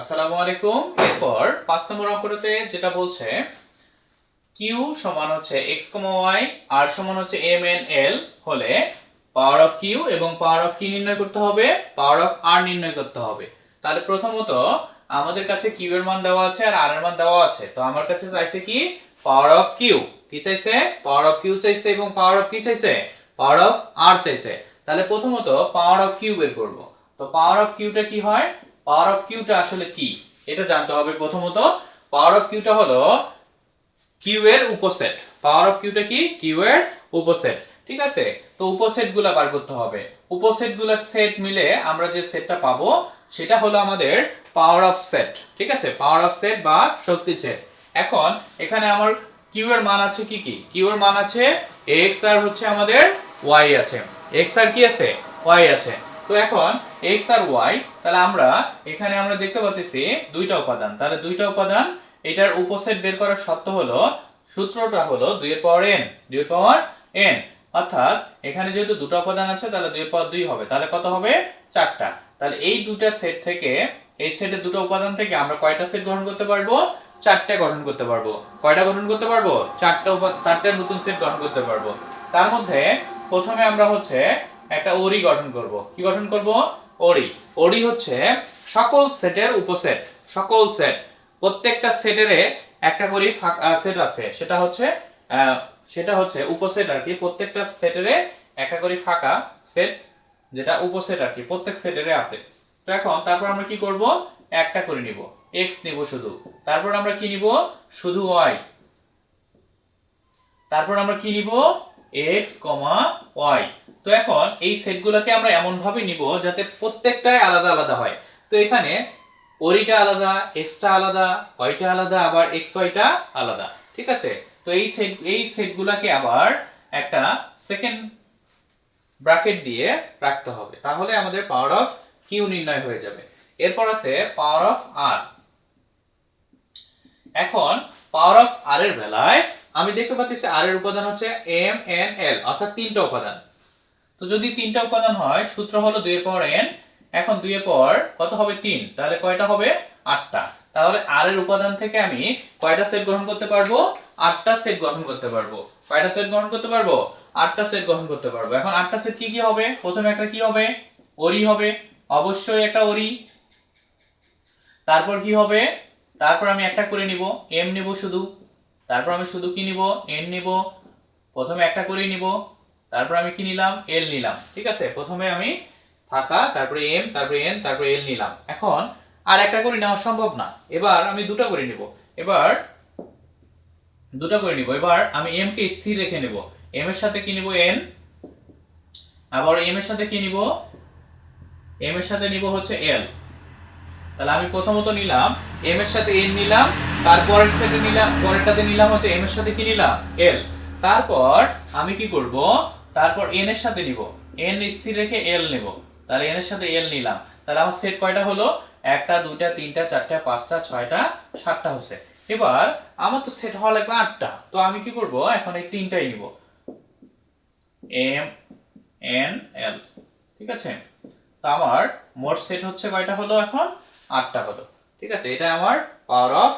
আসসালামু আলাইকুম। এরপর পাঁচ নম্বর অঙ্কটাতে যেটা বলছে কিউ সমান হচ্ছে এক্স আর সমান হচ্ছে এম এন এল হলে পাওয়ার অফ কিউ এবং পাওয়ার অফ কি নির্ণয় করতে হবে পাওয়ার অফ আর নির্ণয় করতে হবে। তাহলে প্রথমত আমাদের কাছে কিউ এর মান দেওয়া আছে আর আর এর মান দেওয়া আছে। তো আমার কাছে চাইছে কি? পাওয়ার অফ কিউ কি চাইছে? পাওয়ার অফ কিউ চাইছে এবং পাওয়ার অফ কি চাইছে। পাওয়ার অফ আর চাইছে। তাহলে প্রথমত পাওয়ার অফ কিউ বের করব। তো পাওয়ার অফ কিউটা কি হয়? পাওয়ার অফ কিউটা আসলে কি? এটা জানতে হবে প্রথমত। পাওয়ার অফ কিউটা হলো কিউ এর উপসেট। পাওয়ার অফ কিউটা কি? কিউ এর উপসেট। ঠিক আছে? তো উপসেটগুলা বার করতে হবে। উপসেটগুলার সেট মিলে আমরা যে সেটটা পাবো, সেটা হলো আমাদের পাওয়ার অফ সেট। ঠিক আছে? পাওয়ার অফ সেট বা শক্তি সেট। এখন এখানে আমার কিউ এর মান আছে কি কি? কিউ এর মান আছে এক্স আর হচ্ছে আমাদের ওয়াই আছে। এক্স আর কি আছে? ওয়াই আছে। তো এখন এক্স আর ওয়াই তাহলে আমরা এখানে আমরা দেখতে পাচ্ছি দুইটা উপাদান। তাহলে দুইটা উপাদান, এটার উপসেট বের করার শর্ত হলো, সূত্রটা হলো দুই পাওয়ার এন দুই পাওয়ার এন অর্থাৎ এখানে যেহেতু দুটো উপাদান আছে, তাহলে দুই পাওয়ার দুই হবে। তাহলে কত হবে? চারটা। তাহলে এই দুটা সেট থেকে, এই সেটের দুটো উপাদান থেকে আমরা কয়টা সেট গঠন করতে পারব? চারটে গঠন করতে পারব। কয়টা গঠন করতে পারব? চারটা চারটে নতুন সেট গঠন করতে পারব। তার মধ্যে প্রথমে আমরা হচ্ছে একটা ওরি গঠন করব। কি গঠন করব? ওরি ওরি হচ্ছে সকল সেটের উপসেট। সকল সেট। প্রত্যেকটা সেটের একটা করে সেট আছে। সেটা হচ্ছে সেটা হচ্ছে উপসেট আর কি। প্রত্যেকটা সেটের একটা করে ফাঁকা সেট যেটা উপসেট আর কি। প্রত্যেক সেটের আছে। তো এখন তারপর আমরা কি করব? একটা করে নিব। X নিব শুধু। তারপর আমরা কি নিব? শুধু y তারপর আমরা কি নিব? X, y তো এখন এই সেটগুলোকে আমরা এমন ভাবে নিব যাতে প্রত্যেকটাই আলাদা আলাদা হয়। তো এখানে ওরিটা আলাদা এক্সটা আলাদা ওয়াইটা আলাদা আবার এক্স ওয়াইটা আলাদা। ঠিক আছে? তো এই সেট এই সেটগুলোকে আবার একটা সেকেন্ড ব্র্যাকেট দিয়ে রাখতে হবে। তাহলে আমাদের পাওয়ার অফ কিউ নির্ণয় হয়ে যাবে। এরপর আছে পাওয়ার অফ আর এখন পাওয়ার অফ আর এর বেলায় আমি দেখতে পাচ্ছি আর এর উপাদান হচ্ছে এম এন এল অর্থাৎ তিনটা উপাদান। তো যদি তিনটা উপাদান হয়, সূত্র হলো দুই পর এন এখন দুই পর কত হবে তিন? তাহলে কয়টা হবে? আটটা। তাহলে আর এর উপাদান থেকে আমি কয়টা সেট গ্রহণ করতে পারব? আটটা সেট গঠন করতে পারব। কয়টা সেট গ্রহণ করতে পারব? আটটা সেট গঠন করতে পারব। এখন আটটা সেট কি কি হবে? প্রথমে একটা কি হবে? ওরি হবে। অবশ্যই একটা ওরি। তারপর কি হবে? তারপর আমি একটা করে নিব। এম নিব শুধু। তারপর আমি শুধু কি নিব? এন নিব। প্রথমে একটা করে নিব। তারপর আমি কি নিলাম? এল নিলাম। ঠিক আছে? প্রথমে আমি ফাঁকা, তারপরে এম তারপরে এন তারপরে এল নিলাম। এখন আর একটা করে নেওয়া সম্ভব না। এবার আমি দুটো করে নিব। এবার দুটো করে নিব। এবার আমি এম কে স্থির রেখে নিব। এম এর সাথে কি নিব? এন আবার এম এর সাথে কি নিব? এম এর সাথে নিব হচ্ছে এল তাহলে আমি প্রথমত নিলাম। এম এর সাথে এন নিলাম। তারপরের সেটে নিলাম, পরেরটাতে নিলাম হচ্ছে এম এর সাথে কি নিলাম? এল তারপর আমি কি করব? তারপর এন এর সাথে নিব। এন স্থির রেখে এল নেব। তাহলে এন এর সাথে এল নিলাম। তাহলে আমার সেট কয়টা হলো? একটা, দুইটা, তিনটা, চারটা, পাঁচটা, ছয়টা, সাতটা হচ্ছে। এবার আমার তো সেট হওয়া লাগবে আটটা। তো আমি কি করব? এখন এই তিনটাই নিব। এম এন এল ঠিক আছে? তো আমার মোট সেট হচ্ছে কয়টা হলো এখন? আটটা হলো। ঠিক আছে? এটা আমার পাওয়ার অফ